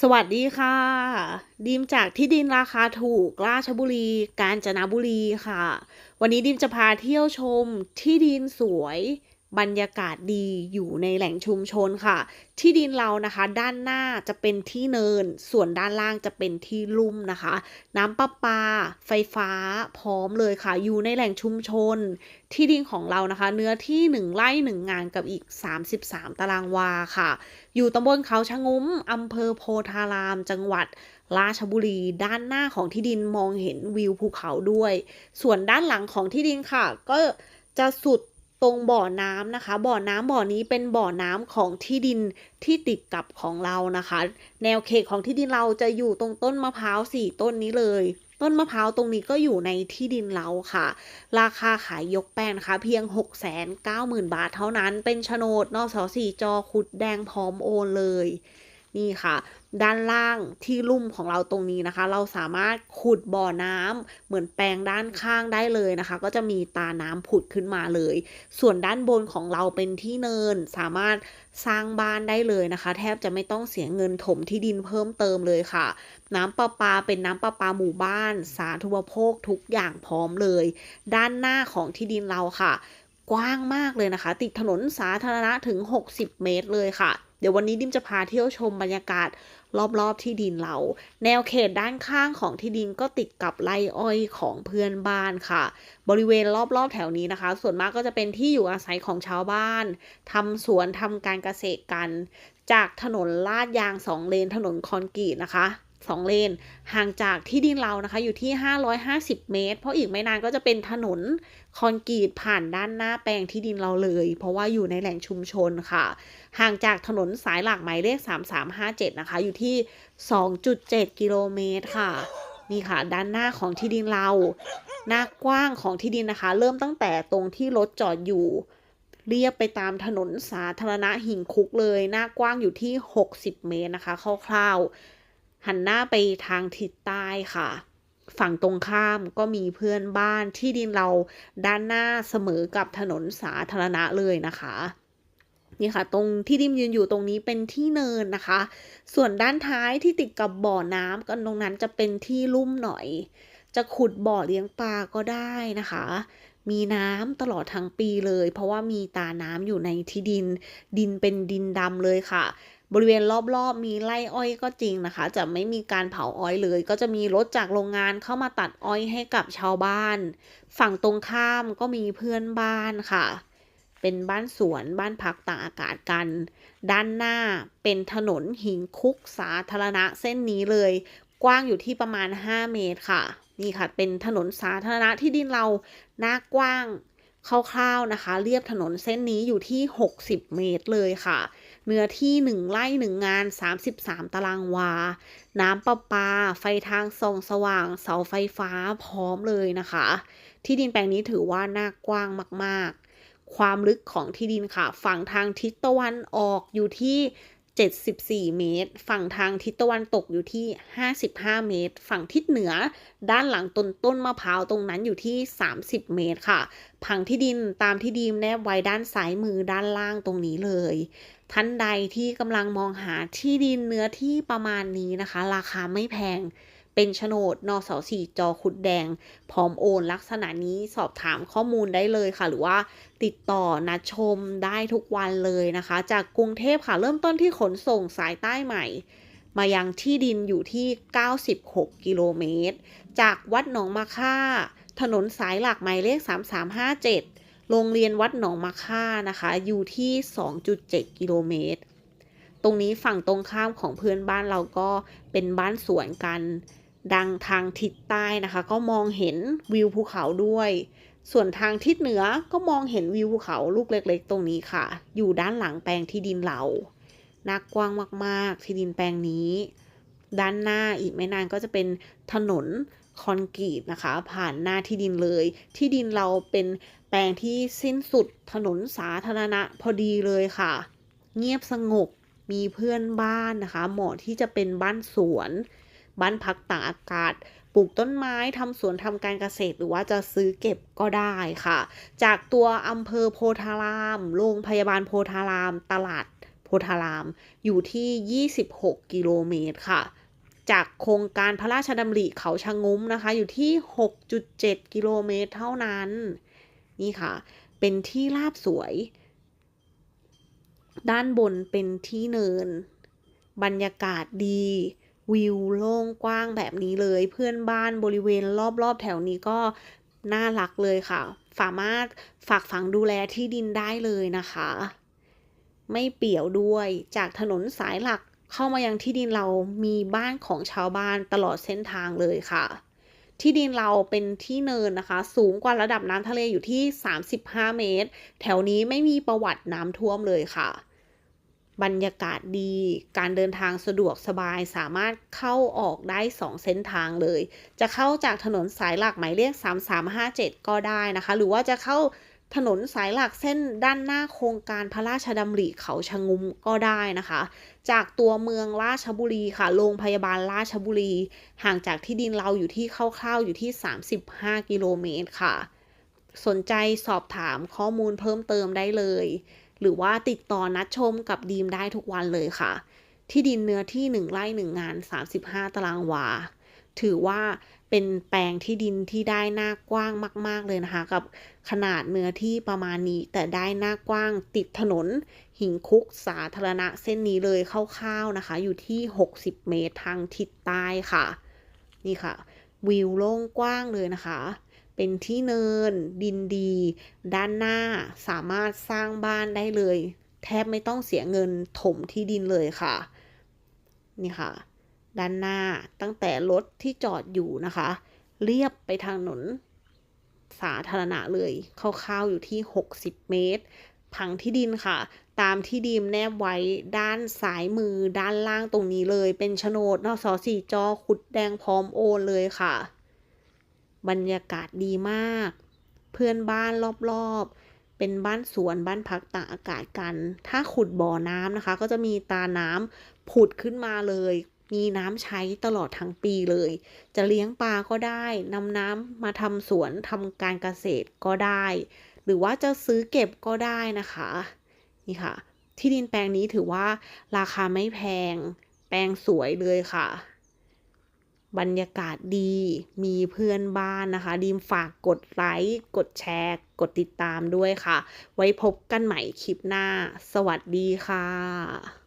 สวัสดีค่ะ ดิมจากที่ดินราคาถูกราชบุรี กาญจนบุรีค่ะ วันนี้ดิมจะพาเที่ยวชมที่ดินสวย บรรยากาศดีอยู่ในแหล่งชุมชนค่ะ ที่ดินเรานะคะ ด้านหน้าจะเป็นที่เนิน ส่วนด้านล่างจะเป็นที่ลุ่มนะคะ น้ำประปา ไฟฟ้าพร้อมเลยค่ะ อยู่ในแหล่งชุมชน ที่ดินของเรานะคะ เนื้อที่ 1 ไร่ 1 งานกับอีก 33 ตารางวาค่ะ อยู่ตำบลเขาชะงุ้มอำเภอโพธาราม จังหวัดราชบุรีด้านหน้าของที่ดินมองเห็นวิวภูเขาด้วย ส่วนด้านหลังของที่ดินค่ะ ก็จะสุด ตรงบ่อน้ำนะคะ บ่อน้ำบ่อนี้เป็นบ่อน้ำของที่ดินที่ติดกับของเรานะคะ แนวเขตของที่ดินเราจะอยู่ตรงต้นมะพร้าวสี่ต้นนี้เลย ต้นมะพร้าวตรงนี้ก็อยู่ในที่ดินเราค่ะ ราคาขายยกแปลงนะคะ เพียง 6 9 0 0 0 0 บาทเท่านั้น เป็นโฉนดนสสี่จอขุดแดงพร้อมโอนเลย นี่ค่ะ ด้านล่างที่ลุ่มของเราตรงนี้นะคะ เราสามารถขุดบ่อน้ำเหมือนแปลงด้านข้างได้เลยนะคะ ก็จะมีตาน้ำผุดขึ้นมาเลย ส่วนด้านบนของเราเป็นที่เนินสามารถสร้างบ้านได้เลยนะคะ แทบจะไม่ต้องเสียเงินถมที่ดินเพิ่มเติมเลยค่ะ น้ำประปาเป็นน้ำประปาหมู่บ้าน สาธารณูปโภคทุกอย่างพร้อมเลย ด้านหน้าของที่ดินเราค่ะ กว้างมากเลยนะคะ ติดถนนสาธารณะถึง 60 เมตรเลยค่ะ ดี๋ยววันนี้ดิมจะพาเที่ยวชมบรรยากาศรอบๆที่ดินเรา แนวเขตด้านข้างของที่ดินก็ติดกับไร่อ้อยของเพื่อนบ้านค่ะ บริเวณรอบๆแถวนี้นะคะ ส่วนมากก็จะเป็นที่อยู่อาศัยของชาวบ้านทำสวนทำการเกษตรกัน จากถนนลาดยางสองเลนถนนคอนกรีตนะคะ สองเลน ห่างจากที่ดินเรานะคะ อยู่ที่ 550 เมตร เพราะอีกไม่นานก็จะเป็นถนนคอนกรีตผ่านด้านหน้าแปลงที่ดินเราเลย เพราะว่าอยู่ในแหล่งชุมชนค่ะ ห่างจากถนนสายหลักหมายเลข 3357 นะคะ อยู่ที่ 2.7 กิโลเมตรค่ะนี่ค่ะ ด้านหน้าของที่ดินเรา หน้ากว้างของที่ดินนะคะ เริ่มตั้งแต่ตรงที่รถจอดอยู่เรียบไปตามถนนสาธารณะหิ่งคุกเลย หน้ากว้างอยู่ที่ 60 เมตรนะคะ คร่าวๆ หันหน้าไปทางทิศใต้ค่ะ ฝั่งตรงข้ามก็มีเพื่อนบ้านที่ดินเราด้านหน้าเสมอกับถนนสาธารณะเลยนะคะนี่ค่ะตรงที่ดิมยืนอยู่ตรงนี้เป็นที่เนินนะคะ ส่วนด้านท้ายที่ติดกับบ่อน้ำกันตรงนั้นจะเป็นที่ลุ่มหน่อย จะขุดบ่อเลี้ยงปลาก็ได้นะคะ มีน้ำตลอดทั้งปีเลย เพราะว่ามีตาน้ำอยู่ในที่ดิน ดินเป็นดินดำเลยค่ะ บริเวณรอบๆมีไร่อ้อยก็จริงนะคะ จะไม่มีการเผาอ้อยเลย ก็จะมีรถจากโรงงานเข้ามาตัดอ้อยให้กับชาวบ้าน ฝั่งตรงข้ามก็มีเพื่อนบ้านค่ะ เป็นบ้านสวนบ้านพักต่ากอากาศกัน ด้านหน้าเป็นถนนหินคุกสาธารณะเส้นนี้เลย กว้างอยู่ที่ประมาณ 5 เมตรค่ะ นี่ค่ะ เป็นถนนสาธารณะที่ดินเราหน้ากว้างคร่าวๆนะคะ เรียบถนนเส้นนี้อยู่ที่ 60 เมตรเลยค่ะ เนื้อที่ 1 ไร่ 1 งาน 33 ตารางวา น้ำประปา ไฟทางส่องสว่าง เสาไฟฟ้าพร้อมเลยนะคะ ที่ดินแปลงนี้ถือว่าน้ากว้างมาก ๆ ความลึกของที่ดินค่ะ ฝั่งทางทิศตะวันออกอยู่ที่74 เมตร ฝั่งทางทิศตะวันตกอยู่ที่ 55 เมตร ฝั่งทิศเหนือ ด้านหลังต้นต้นมะพร้าวตรงนั้นอยู่ที่ 30 เมตรค่ะ ผังที่ดินตามที่ดีมแนบไว้ด้านซ้ายมือด้านล่างตรงนี้เลยท่านใดที่กำลังมองหาที่ดินเนื้อที่ประมาณนี้นะคะ ราคาไม่แพง เป็นโฉนดนสสี่จอขุดแดง พร้อมโอนลักษณะนี้สอบถามข้อมูลได้เลยค่ะ หรือว่าติดต่อนัดชมได้ทุกวันเลยนะคะ จากกรุงเทพค่ะเริ่มต้นที่ขนส่งสายใต้ใหม่ มายังที่ดินอยู่ที่ 96 กิโลเมตร จากวัดหนองมาค่า ถนนสายหลักหมายเลข 3357 โรงเรียนวัดหนองมาค่านะคะ อยู่ที่ 2.7 กิโลเมตร ตรงนี้ฝั่งตรงข้ามของเพื่อนบ้านเราก็เป็นบ้านสวนกัน ดังทางทิศใต้นะคะ ก็มองเห็นวิวภูเขาด้วย ส่วนทางทิศเหนือก็มองเห็นวิวภูเขาลูกเล็ก ๆ ตรงนี้ค่ะ อยู่ด้านหลังแปลงที่ดินเรานักกว้างมาก ๆ ที่ดินแปลงนี้ ด้านหน้าอีกไม่นานก็จะเป็นถนน คอนกรีตนะคะ ผ่านหน้าที่ดินเลย ที่ดินเราเป็นแปลงที่สิ้นสุดถนนสาธารณะพอดีเลยค่ะ เงียบสงบมีเพื่อนบ้านนะคะ เหมาะที่จะเป็นบ้านสวน บ้านพักตากอากาศ ปลูกต้นไม้ทำสวนทำการเกษตรหรือว่าจะซื้อเก็บก็ได้ค่ะ จากตัวอำเภอโพธาราม โรงพยาบาลโพธาราม ตลาดโพธาราม อยู่ที่ 26 กิโลเมตรค่ะ จากโครงการพระราชดำริเขาชะงุ้มนะคะ อยู่ที่ 6.7 กิโลเมตรเท่านั้น นี่ค่ะ เป็นที่ราบสวย ด้านบนเป็นที่เนิน บรรยากาศดี วิวโล่งกว้างแบบนี้เลย เพื่อนบ้านบริเวณรอบๆแถวนี้ก็น่ารักเลยค่ะ สามารถฝากฝังดูแลที่ดินได้เลยนะคะ ไม่เปี่ยวด้วยจากถนนสายหลัก เข้ามายังที่ดินเรามีบ้านของชาวบ้านตลอดเส้นทางเลยค่ะ ที่ดินเราเป็นที่เนินนะคะ สูงกว่าระดับน้ำทะเลอยู่ที่ 35 เมตร แถวนี้ไม่มีประวัติน้ำท่วมเลยค่ะ บรรยากาศดี การเดินทางสะดวกสบายสามารถเข้าออกได้ 2 เส้นทางเลย จะเข้าจากถนนสายหลักหมายเลข3357 ก็ได้นะคะ หรือว่าจะเข้า ถนนสายหลักเส้นด้านหน้าโครงการพระราชดำริเขาชะงุมก็ได้นะคะ จากตัวเมืองราชบุรีค่ะ โรงพยาบาลราชบุรี ห่างจากที่ดินเราอยู่ที่คร่าวๆอยู่ที่ 35 กิโลเมตรค่ะ สนใจสอบถามข้อมูลเพิ่มเติมได้เลย หรือว่าติดต่อนัดชมกับดีมได้ทุกวันเลยค่ะ ที่ดินเนื้อที่ 1 ไร่ 1 งาน 35 ตารางวา ถือว่า เป็นแปลงที่ดินที่ได้หน้ากว้างมาก ๆ เลยนะคะ กับขนาดเนื้อที่ประมาณนี้ แต่ได้หน้ากว้างติดถนน หิงคุกสาธารณะเส้นนี้เลยคร่าวๆนะคะ อยู่ที่ 60 เมตรทางทิศใต้ค่ะ นี่ค่ะ วิวโล่งกว้างเลยนะคะ เป็นที่เนิน ดินดี ด้านหน้าสามารถสร้างบ้านได้เลย แทบไม่ต้องเสียเงินถมที่ดินเลยค่ะ นี่ค่ะ ด้านหน้าตั้งแต่รถที่จอดอยู่นะคะ เรียบไปทางถนนสาธารณะเลยคร่าวๆอยู่ที่ 60 เมตร ผังที่ดินค่ะ ตามที่ดีมแนบไว้ด้านซ้ายมือด้านล่างตรงนี้เลย เป็นโฉนดนสสี่จอขุดแดงพร้อมโอนเลยค่ะ บรรยากาศดีมาก เพื่อนบ้านรอบๆ เป็นบ้านสวนบ้านพักตากอากาศกัน ถ้าขุดบ่อน้ำนะคะ ก็จะมีตาน้ำผุดขึ้นมาเลย มีน้ำใช้ตลอดทั้งปีเลย จะเลี้ยงปลาก็ได้นำน้ำมาทำสวนทำการเกษตรก็ได้ หรือว่าจะซื้อเก็บก็ได้นะคะ นี่ค่ะ ที่ดินแปลงนี้ถือว่าราคาไม่แพง แปลงสวยเลยค่ะ บรรยากาศดี มีเพื่อนบ้านนะคะ ดีมฝากกดไลค์ กดแชร์ กดติดตามด้วยค่ะ ไว้พบกันใหม่คลิปหน้า สวัสดีค่ะ